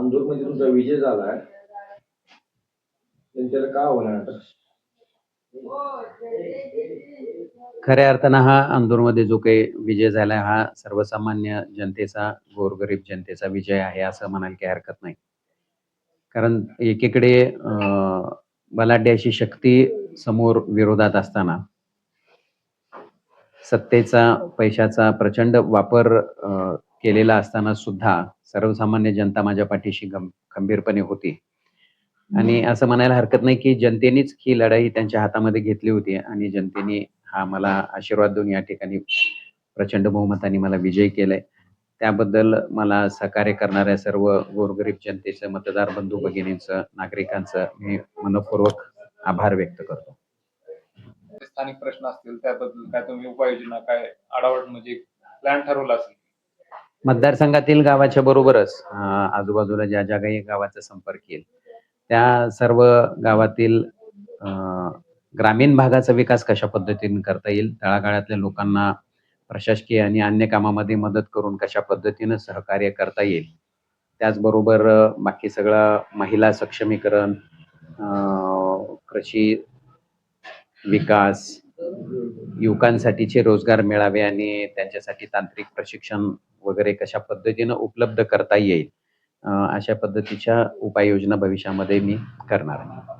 अंदूरमध्ये तुमचा विजय झालाय. त्यांच्याला का होणार खऱ्या अर्थानं हा अंदूरमध्ये जो काही विजय झाला हा सर्वसामान्य जनतेचा गोरगरीब जनतेचा विजय आहे असं म्हणायला काही हरकत नाही. कारण एकीकडे अं, बलाढ्य अशी शक्ती समोर विरोधात असताना सत्तेचा पैशाचा प्रचंड वापर केलेला असताना सुद्धा सर्वसामान्य जनता माझ्या पाठीशी खंबीरपणे होती. आणि असं म्हणायला हरकत नाही की जनतेनेच ही लढाई त्यांच्या हातामध्ये घेतली होती आणि जनतेने हा मला आशीर्वाद देऊन या ठिकाणी प्रचंड बहुमताने मला विजयी केलाय. त्याबद्दल मला सहकार्य करणाऱ्या सर्व गोरगरीब जनतेचं मतदार बंधू भगिनींचं नागरिकांचं मी मनपूर्वक आभार व्यक्त करतो. स्थानिक प्रश्न असतील त्याबद्दल काय तुम्ही उपाययोजना काय आढावा म्हणजे प्लॅन ठरवला असेल? मतदारसंघातील गावाच्या बरोबरच आजूबाजूला ज्या ज्या काही गावाचा संपर्क येईल त्या सर्व गावातील ग्रामीण भागाचा विकास कशा पद्धतीने करता येईल तळागाळातल्या लोकांना प्रशासकीय आणि अन्य कामामध्ये मदत करून कशा पद्धतीनं सहकार्य करता येईल त्याचबरोबर बाकी सगळं महिला सक्षमीकरण कृषी विकास युवकांसाठीचे रोजगार मिळावे आणि त्यांच्यासाठी तांत्रिक प्रशिक्षण वगैरे कशा पद्धतीनं उपलब्ध करता येईल अशा पद्धतीच्या उपाययोजना भविष्यामध्ये मी करणार आहे.